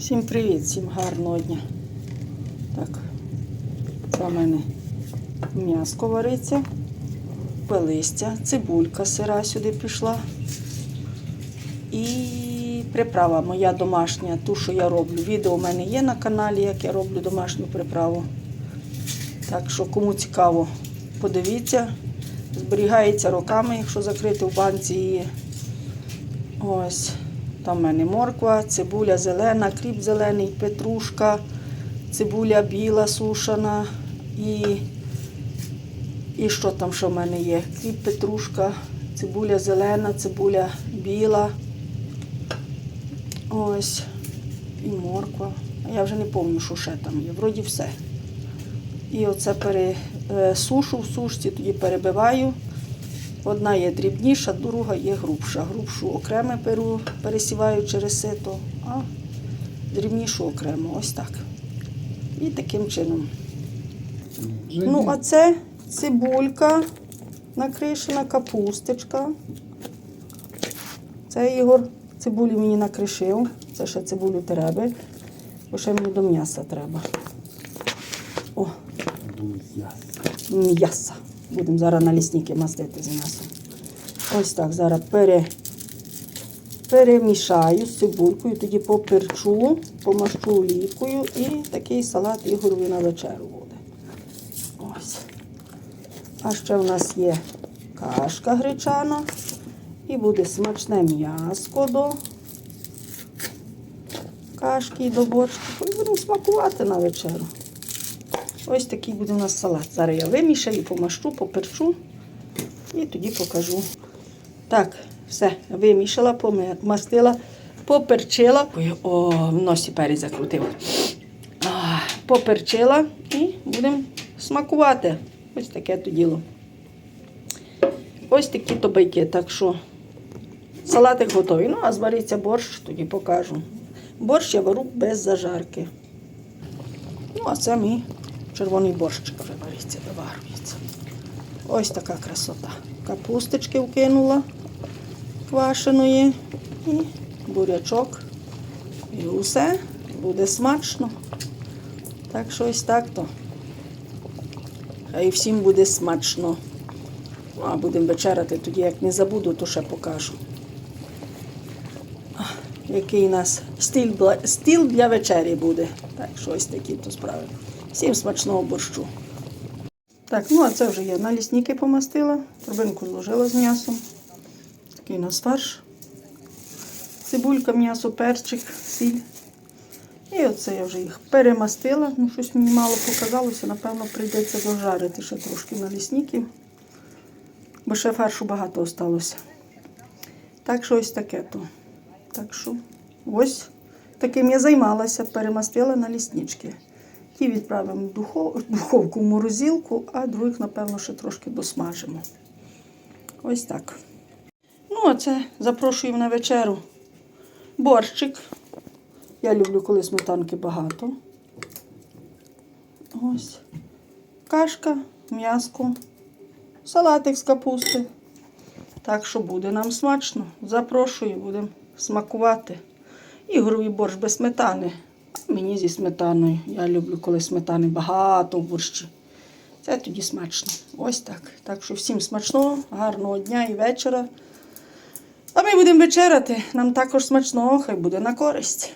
Всім привіт, всім гарного дня. Так, це в мене м'яско вариться, пелистя, цибулька сира сюди пішла. І приправа моя домашня, ту, що я роблю. Відео у мене є на каналі, як я роблю домашню приправу. Так що, кому цікаво, подивіться. Зберігається роками, якщо закрити в банці її. Ось. Там в мене морква, цибуля зелена, кріп зелений, петрушка, цибуля біла сушена і, і що там ще в мене є? Кріп, петрушка, цибуля зелена, цибуля біла. Ось. І морква. Я вже не пам'ятаю, що ще там є. Вроді все. І оце пересушу в сушці, тоді перебиваю. Одна є дрібніша, друга є грубша. Грубшу окремо перу, пересіваю через сито, а дрібнішу окремо. Ось так. І таким чином. Ну, а це цибулька, накришена капусточка. Це Ігор цибулі мені накришив. Це ще цибулю треба, бо ще мені до м'яса треба. О, м'яса. Будемо зараз на лісники мастити з м'ясом. Ось так, зараз пере, перемішаю з цибулькою, тоді поперчу, помащу олійкою і такий салат Ігорові на вечеру буде. Ось. А ще в нас є кашка гречана. І буде смачне м'яско до кашки і до борщу. І будемо смакувати на вечеру. Ось такий буде у нас салат. Зараз я вимішаю, помащу, поперчу і тоді покажу. Так, все, вимішала, помастила, поперчила. О, в носі перець закрутив. Поперчила і будемо смакувати. Ось таке то діло. Ось такі то. Так що салатик готовий. Ну, а звариться борщ, тоді покажу. Борщ я вару без зажарки. Ну, а це мій червоний борщик вже вариться, доварюється. Ось така красота. Капусточки вкинула квашеної і бурячок. І усе буде смачно. Так що ось так то. Хай всім буде смачно. Ну, а будемо вечеряти, тоді як не забуду, то ще покажу. Який у нас стіл, для вечері буде. Так що ось такі то справи. Всім смачного борщу. Так, ну а це вже я на лісники помастила, торбинку зложила з м'ясом. Такий у нас фарш. Цибулька, м'ясо, перчик, сіль. І оце я вже їх перемастила. Ну, щось мені мало показалося, напевно, прийдеться дожарити ще трошки на лісників. Бо ще фаршу багато осталося. Так що ось таке то. Так що ось таким я займалася, перемастила на ліснички. Ті відправимо в духов- духовку в морозилку, а других, напевно, ще трошки досмажимо. Ось так. Ну, а це запрошуємо на вечеру. Борщик. Я люблю, коли сметанки багато. Ось. Кашка, м'яско, салатик з капусти. Так що буде нам смачно. Запрошую, будемо смакувати. Ігоровий борщ без сметани. Мені зі сметаною. Я люблю, коли сметани багато в борщі. Це тоді смачно. Ось так. Так що всім смачного, гарного дня і вечора. А ми будемо вечеряти. Нам також смачного, хай буде на користь.